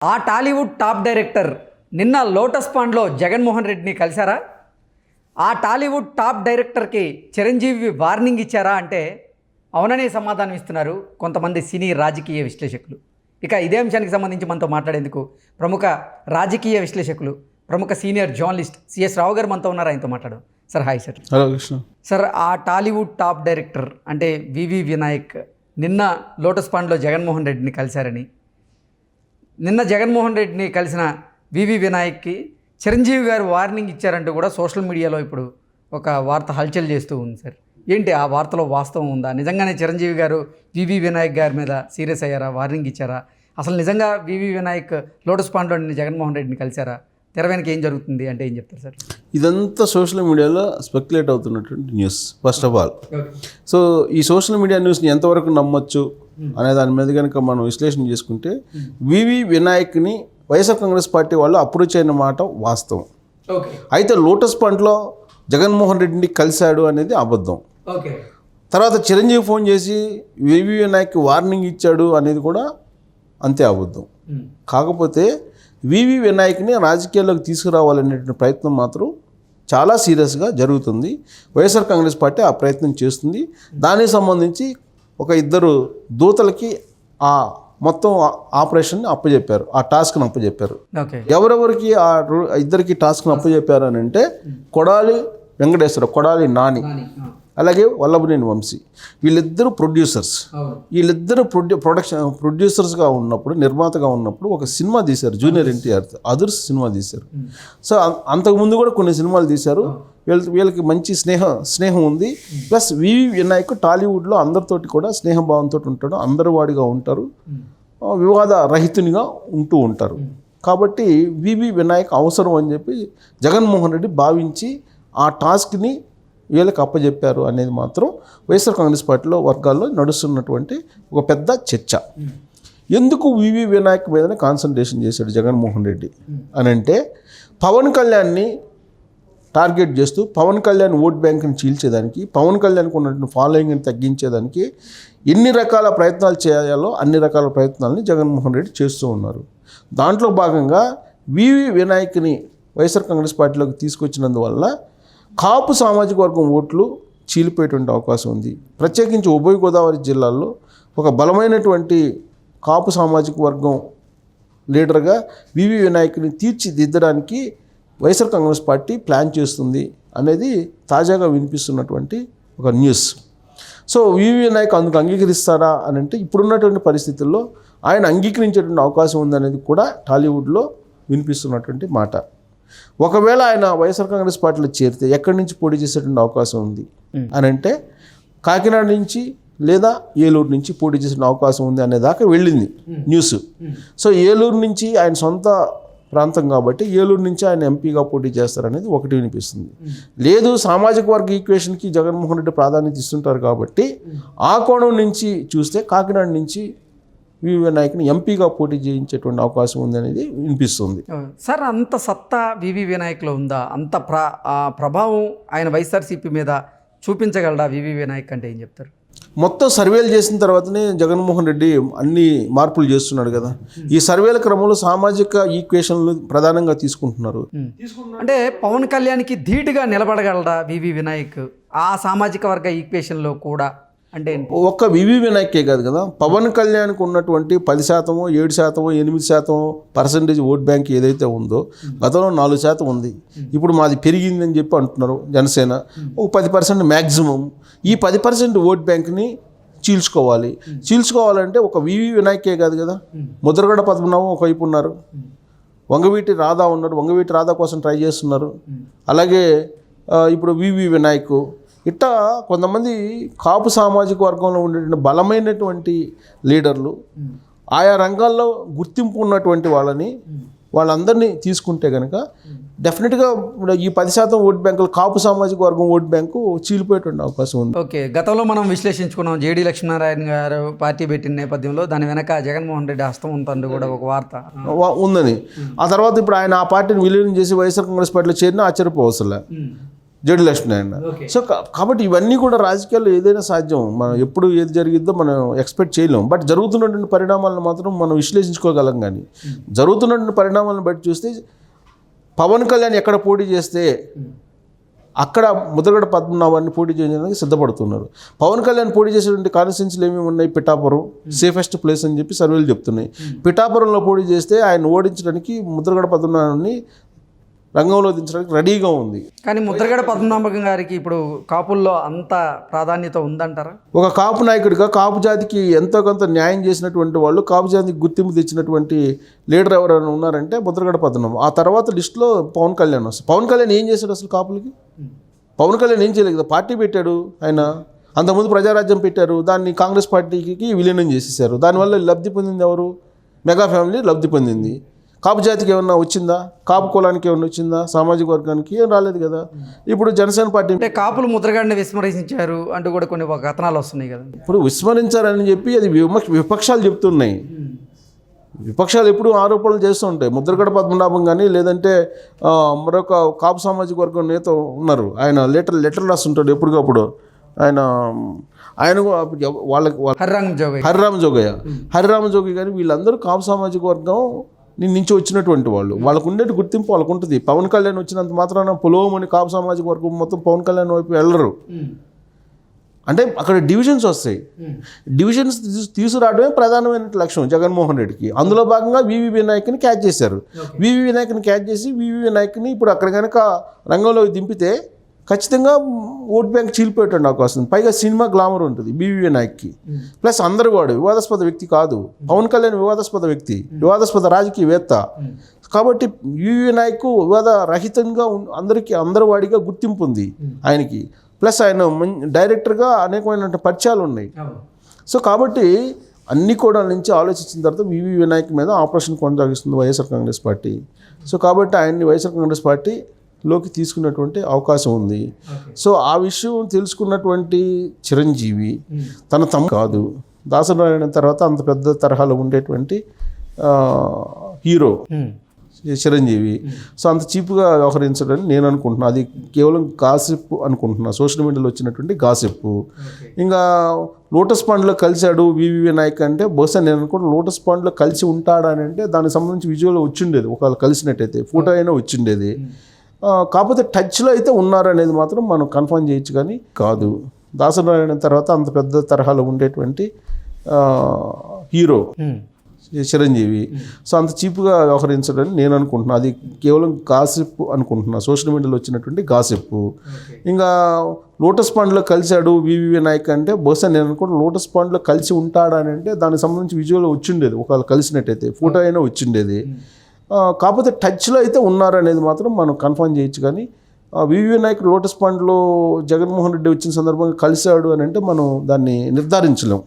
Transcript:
ఆ Tollywood top director నిన్న lotus పాండ్లో జగన్మోహన్ రెడ్డిని కలిశారా? ఆ టాలీవుడ్ టాప్ డైరెక్టర్కి చిరంజీవి వార్నింగ్ ఇచ్చారా అంటే అవుననే సమాధానం ఇస్తున్నారు కొంతమంది సినీ రాజకీయ విశ్లేషకులు. ఇక ఇదే అంశానికి సంబంధించి మనతో మాట్లాడేందుకు ప్రముఖ రాజకీయ విశ్లేషకులు ప్రముఖ సీనియర్ జర్నలిస్ట్ సిఎస్ రావు గారు మనతో ఉన్నారు. ఆయనతో మాట్లాడు sir hi sir. Hello Krishna. Sir ఆ టాలీవుడ్ టాప్ డైరెక్టర్ అంటే వివి వినాయక్ నిన్న లోటస్ పాండ్లో జగన్మోహన్ రెడ్డిని కలిశారని నిన్న జగన్మోహన్ రెడ్డిని కలిసిన వివి వినాయక్కి చిరంజీవి గారు వార్నింగ్ ఇచ్చారంటూ కూడా సోషల్ మీడియాలో ఇప్పుడు ఒక వార్త హల్చల్ చేస్తూ ఉంది సార్. ఏంటి ఆ వార్తలో వాస్తవం ఉందా? నిజంగానే చిరంజీవి గారు వివి వినాయక్ గారి మీద సీరియస్ అయ్యారా? వార్నింగ్ ఇచ్చారా? అసలు నిజంగా వివి వినాయక్ లోటస్ పాండ్లో జగన్మోహన్ రెడ్డిని కలిశారా? తెర వెనక ఏం జరుగుతుంది అంటే ఏం చెప్తారు సార్? ఇదంతా సోషల్ మీడియాలో స్పెక్యులేట్ అవుతున్నటువంటి news first of all. So ఈ సోషల్ మీడియా న్యూస్ని ఎంతవరకు నమ్మొచ్చు? అనే దాని మీద కనుక మనం విశ్లేషణ చేసుకుంటే వివి వినాయక్ని వైఎస్ఆర్ కాంగ్రెస్ పార్టీ వాళ్ళు అప్రోచ్ అయిన మాట వాస్తవం. అయితే లోటస్ పంట్లో జగన్మోహన్ రెడ్డిని కలిశాడు అనేది అబద్ధం. ఓకే. తర్వాత చిరంజీవి ఫోన్ చేసి వివి వినాయక్ వార్నింగ్ ఇచ్చాడు అనేది కూడా అంతే అబద్ధం. కాకపోతే వివి వినాయక్ని రాజకీయాల్లోకి తీసుకురావాలనేటువంటి ప్రయత్నం మాత్రం చాలా సీరియస్గా జరుగుతుంది. వైఎస్ఆర్ కాంగ్రెస్ పార్టీ ఆ ప్రయత్నం చేస్తుంది. దానికి సంబంధించి ఒక ఇద్దరు దూతలకి ఆ మొత్తం ఆపరేషన్ని అప్పచెప్పారు ఆ టాస్క్ని అప్పచెప్పారు ఎవరెవరికి ఆ ఇద్దరికి టాస్క్ని అప్పచెప్పారు అని అంటే కొడాలి వెంకటేశ్వర కొడాలి నాని అలాగే వల్లభనేని వంశీ. వీళ్ళిద్దరూ ప్రొడ్యూసర్స్. వీళ్ళిద్దరూ ప్రొడ్యూ ప్రొడక్షన్ ప్రొడ్యూసర్స్గా ఉన్నప్పుడు నిర్మాతగా ఉన్నప్పుడు ఒక సినిమా తీశారు జూనియర్ ఎన్టీఆర్ అదర్స్ సినిమా తీశారు. సో అంతకుముందు కూడా కొన్ని సినిమాలు తీశారు. వీళ్ళ వీళ్ళకి మంచి స్నేహ స్నేహం ఉంది. ప్లస్ వివి వినాయక్ టాలీవుడ్లో అందరితోటి కూడా స్నేహభావంతో ఉంటాడు. అందరి వాడిగా ఉంటారు. ఆ, వివాద రహితునిగా ఉంటూ ఉంటారు. కాబట్టి వివి వినాయక్ అవసరం అని చెప్పి జగన్మోహన్ రెడ్డి భావించి ఆ టాస్క్ని వీళ్ళకి అప్పచెప్పారు అనేది మాత్రం వైఎస్ఆర్ కాంగ్రెస్ పార్టీలో వర్గాల్లో నడుస్తున్నటువంటి ఒక పెద్ద చర్చ. ఎందుకు వివి వినాయక్ మీదనే కాన్సన్ట్రేషన్ చేశాడు జగన్మోహన్ రెడ్డి? అని అంటే పవన్ కళ్యాణ్ని టార్గెట్ చేస్తూ పవన్ కళ్యాణ్ ఓట్ బ్యాంక్ని చీల్చేదానికి పవన్ కళ్యాణ్కి ఉన్నటువంటి ఫాలోయింగ్ని తగ్గించేదానికి ఎన్ని రకాల ప్రయత్నాలు చేయాలో అన్ని రకాల ప్రయత్నాలని జగన్మోహన్ రెడ్డి చేస్తూ ఉన్నారు. దాంట్లో భాగంగా వివి వినాయక్ని వైఎస్ఆర్ కాంగ్రెస్ పార్టీలోకి తీసుకొచ్చినందువల్ల కాపు సామాజిక వర్గం ఓట్లు చీలిపోయేటువంటి అవకాశం ఉంది. ప్రత్యేకించి ఉభయ గోదావరి జిల్లాల్లో ఒక బలమైనటువంటి కాపు సామాజిక వర్గం లీడర్గా వివి వినాయక్ని తీర్చిదిద్దడానికి వైఎస్ఆర్ కాంగ్రెస్ పార్టీ ప్లాన్ చేస్తుంది అనేది తాజాగా వినిపిస్తున్నటువంటి ఒక న్యూస్. సో వివి వినాయక్ అందుకు అంగీకరిస్తారా అని అంటే ఇప్పుడున్నటువంటి పరిస్థితుల్లో ఆయన అంగీకరించేటువంటి అవకాశం ఉందనేది కూడా టాలీవుడ్లో వినిపిస్తున్నటువంటి మాట. ఒకవేళ ఆయన వైఎస్ఆర్ కాంగ్రెస్ పార్టీలో చేరితే ఎక్కడి నుంచి పోటీ చేసేటువంటి అవకాశం ఉంది? అని అంటే కాకినాడ నుంచి లేదా ఏలూరు నుంచి పోటీ చేసే అవకాశం ఉంది అనే దాకా వెళ్ళింది న్యూస్. సో ఏలూరు నుంచి ఆయన సొంత ప్రాంతం కాబట్టి ఏలూరు నుంచి ఆయన ఎంపీగా పోటీ చేస్తారనేది ఒకటి వినిపిస్తుంది. లేదు సామాజిక వర్గ ఈక్వేషన్కి జగన్మోహన్ రెడ్డి ప్రాధాన్యత ఇస్తుంటారు కాబట్టి ఆ కోణం నుంచి చూస్తే కాకినాడ నుంచి వివి వినాయక్ని ఎంపీగా పోటీ చేయించేటువంటి అవకాశం ఉంది అనేది వినిపిస్తుంది సార్ అంత సత్తా వివి వినాయక్లో ఉందా? అంత ప్ర ఆ ప్రభావం ఆయన వైఎస్ఆర్సీపీ మీద చూపించగలడా వివి వినాయక్ అంటే ఏం చెప్తారు? మొత్తం సర్వేలు చేసిన తర్వాతనే జగన్మోహన్ రెడ్డి అన్ని మార్పులు చేస్తున్నాడు కదా. ఈ సర్వేల క్రమంలో సామాజిక ఈక్వేషన్లు ప్రధానంగా తీసుకుంటున్నారు. అంటే పవన్ కళ్యాణ్కి ధీటుగా నిలబడగలడా వివి వినాయక్? ఆ సామాజిక వర్గ ఈక్వేషన్లో కూడా అంటే? ఒక్క వివి వినాయకే కాదు కదా. పవన్ కళ్యాణ్కి ఉన్నటువంటి పది శాతమో ఏడు శాతమో ఎనిమిది శాతం పర్సంటేజ్ ఓట్ బ్యాంక్ ఏదైతే ఉందో గతంలో నాలుగు శాతం ఉంది. ఇప్పుడు మాది పెరిగిందని చెప్పి అంటున్నారు జనసేన. ఒక పది పర్సెంట్ మ్యాక్సిమం ఈ పది పర్సెంట్ ఓట్ బ్యాంక్ని చీల్చుకోవాలి. చీల్చుకోవాలంటే ఒక వివి వినాయకే కాదు కదా? ముద్రగడ పద్మనాభం ఒకవైపు ఉన్నారు. వంగవీటి రాధా ఉన్నారు వంగవీటి రాధా కోసం ట్రై చేస్తున్నారు. అలాగే ఇప్పుడు వివి వినాయక్. ఇట్టా కొంతమంది కాపు సామాజిక వర్గంలో ఉండేటువంటి బలమైనటువంటి లీడర్లు ఆయా రంగాల్లో గుర్తింపు ఉన్నటువంటి వాళ్ళని వాళ్ళందరినీ తీసుకుంటే కనుక డెఫినెట్గా ఈ పది శాతం ఓట్ బ్యాంకులు కాపు సామాజిక వర్గం ఓట్ బ్యాంకు చీలిపోయేటువంటి అవకాశం ఉంది. ఓకే గతంలో మనం విశ్లేషించుకున్నాం జేడి లక్ష్మీనారాయణ గారు పార్టీ పెట్టిన నేపథ్యంలో దాని వెనక జగన్మోహన్ రెడ్డి హస్తం ఉందంటూ కూడా ఒక వార్త. ఉందని. ఆ తర్వాత ఇప్పుడు ఆయన ఆ పార్టీని విలీనం చేసి వైఎస్ఆర్ కాంగ్రెస్ పార్టీలో చేరినా ఆశ్చర్యపోవసలే. జడ్డి లక్ష్మీనారాయణ సో కాబట్టి ఇవన్నీ కూడా రాజకీయాల్లో ఏదైనా సాధ్యం. మనం ఎప్పుడు ఏది జరిగిద్దో మనం ఎక్స్పెక్ట్ చేయలేం. బట్ జరుగుతున్నటువంటి పరిణామాలను మాత్రం మనం విశ్లేషించుకోగలం కానీ జరుగుతున్నటువంటి పరిణామాలను బట్టి చూస్తే పవన్ కళ్యాణ్ ఎక్కడ పోటీ చేస్తే అక్కడ ముద్రగడ పద్మనాభాన్ని పోటీ చేయడానికి సిద్ధపడుతున్నారు. పవన్ కళ్యాణ్ పోటీ చేసేటువంటి కాన్స్టిట్యున్సీలు ఏమేమి ఉన్నాయి? పిఠాపురం సేఫెస్ట్ ప్లేస్ అని చెప్పి సర్వేలు చెప్తున్నాయి. పిఠాపురంలో పోటీ చేస్తే ఆయన ఓడించడానికి ముద్రగడ పద్మనాభాన్ని రంగంలో దించడానికి రెడీగా ఉంది. కానీ ముద్రగడ పద్మనాభం గారికి ఇప్పుడు కాపుల్లో అంత ప్రాధాన్యత ఉందంటారా? ఒక కాపు నాయకుడిగా కాపు జాతికి ఎంతో కొంత న్యాయం చేసినటువంటి వాళ్ళు కాపు జాతికి గుర్తింపు తెచ్చినటువంటి లీడర్ ఎవరైనా ఉన్నారంటే ముద్రగడ పద్మనాభం. ఆ తర్వాత లిస్టులో పవన్ కళ్యాణ్ వస్తుంది పవన్ కళ్యాణ్ ఏం చేశాడు అసలు కాపులకి? పవన్ కళ్యాణ్ ఏం చేయలేదు కదా పార్టీ పెట్టాడు ఆయన. అంతకుముందు ప్రజారాజ్యం పెట్టారు దాన్ని కాంగ్రెస్ పార్టీకి విలీనం చేసేసారు దానివల్ల లబ్ధి పొందింది ఎవరు? మెగా ఫ్యామిలీ లబ్ధి పొందింది. కాపు జాతికి ఏమన్నా వచ్చిందా? కాపు కులానికి ఏమన్నా వచ్చిందా? సామాజిక వర్గానికి ఏం రాలేదు కదా. ఇప్పుడు జనసేన పార్టీ అంటే కాపులు ముద్రగడని విస్మరించారు అంటూ కూడా కొన్ని కథనాలు వస్తున్నాయి కదా. ఇప్పుడు విస్మరించారని చెప్పి అది విపక్షాలు చెప్తున్నాయి. విపక్షాలు ఎప్పుడు ఆరోపణలు చేస్తూ ఉంటాయి. ముద్రగడ పద్మనాభం కానీ లేదంటే మరొక కాపు సామాజిక వర్గం నేత ఉన్నారు. ఆయన లెటర్ లెటర్ రాస్తుంటాడు ఎప్పటికప్పుడు. ఆయన ఆయన వాళ్ళకి వాళ్ళ హర్రంగ్ జోగయ్య. హరిరామ జోగయ్య. హరిరామ జోగి కానీ వీళ్ళందరూ కాపు సామాజిక వర్గం నుంచి వచ్చినటువంటి వాళ్ళు. వాళ్ళకు ఉండే గుర్తింపు వాళ్ళకు ఉంటుంది పవన్ కళ్యాణ్ వచ్చినంత మాత్రాన పొలవమని కాపు సామాజిక వర్గం మొత్తం పవన్ కళ్యాణ్ వైపు వెళ్ళరు. అంటే అక్కడ డివిజన్స్ వస్తాయి. డివిజన్స్ తీసు- తీసుకురావడమే ప్రధానమైన లక్ష్యం జగన్మోహన్ రెడ్డికి. అందులో భాగంగా వివి వినాయక్ని క్యాచ్ చేశారు. వివి వినాయక్ని క్యాచ్ చేసి వివి వినాయక్ని ఇప్పుడు అక్కడ కనుక రంగంలోకి దింపితే ఖచ్చితంగా ఓట్ బ్యాంక్ చీలిపోయేటట్టు నాకు వస్తుంది పైగా సినిమా గ్లామర్ ఉంటుంది వివి వినాయక్కి ప్లస్ అందరు వాడు వివాదాస్పద వ్యక్తి కాదు. పవన్ కళ్యాణ్ వివాదాస్పద వ్యక్తి వివాదాస్పద రాజకీయవేత్త. కాబట్టి వివి వినాయక్ వివాద రహితంగా అందరికీ అందరి వాడిగా గుర్తింపు ఉంది ఆయనకి. ప్లస్ ఆయన డైరెక్టర్గా అనేకమైన పరిచయాలు ఉన్నాయి. సో కాబట్టి అన్ని కోణాల నుంచి ఆలోచించిన తర్వాత వివి వినాయక్ మీద ఆపరేషన్ కొనసాగిస్తుంది వైఎస్ఆర్ కాంగ్రెస్ పార్టీ. సో కాబట్టి ఆయన్ని వైఎస్ఆర్ కాంగ్రెస్ పార్టీలోకి తీసుకున్నటువంటి అవకాశం ఉంది. సో ఆ విషయం తెలుసుకున్నటువంటి చిరంజీవి తన తమ్ము కాదు. దాసనారాయణ తర్వాత అంత పెద్ద తరహాలో ఉండేటువంటి హీరో చిరంజీవి. సో అంత చీప్గా వ్యవహరించడని నేను అనుకుంటున్నాను అది కేవలం గాసిప్ అనుకుంటున్నా. సోషల్ మీడియాలో వచ్చినటువంటి గాసిప్ ఇంకా లోటస్ పాండ్లో కలిశాడు వివి వినాయక్ అంటే. బహుశా నేను అనుకుంటున్నా లోటస్ పాండ్లో కలిసి ఉంటాడా అని అంటే దానికి సంబంధించి విజువల్ వచ్చిండేది. ఒకవేళ కలిసినట్టయితే ఫోటో అయినా వచ్చిండేది. కాకపోతే టచ్లో అయితే ఉన్నారు అనేది మాత్రం మనం కన్ఫర్మ్ చేయొచ్చు కానీ కాదు. దాసనారాయణ తర్వాత అంత పెద్ద తరహాలో ఉండేటువంటి హీరో చిరంజీవి. సో అంత చీప్గా వ్యవహరించడని నేను అనుకుంటున్నా. అది కేవలం గాసిప్ అనుకుంటున్నా. సోషల్ మీడియాలో వచ్చినటువంటి గాసిప్ ఇంకా లోటస్ పాండ్లో కలిశాడు వివి వినాయక్ అంటే బహుశా నేను అనుకుంటున్నా లోటస్ పాండ్లో కలిసి ఉంటాడా అని అంటే దానికి సంబంధించి విజువల్ వచ్చిండేది. ఒకవేళ కలిసినట్టయితే ఫోటో అయినా వచ్చిండేది. కాకపోతే టచ్లో అయితే ఉన్నారు అనేది మాత్రం మనం కన్ఫర్మ్ చేయొచ్చు. కానీ వివి వినాయక్ లోటస్ పాండ్లో జగన్మోహన్ రెడ్డి వచ్చిన సందర్భంగా కలిశాడు అని అంటే మనం దాన్ని నిర్ధారించలేం.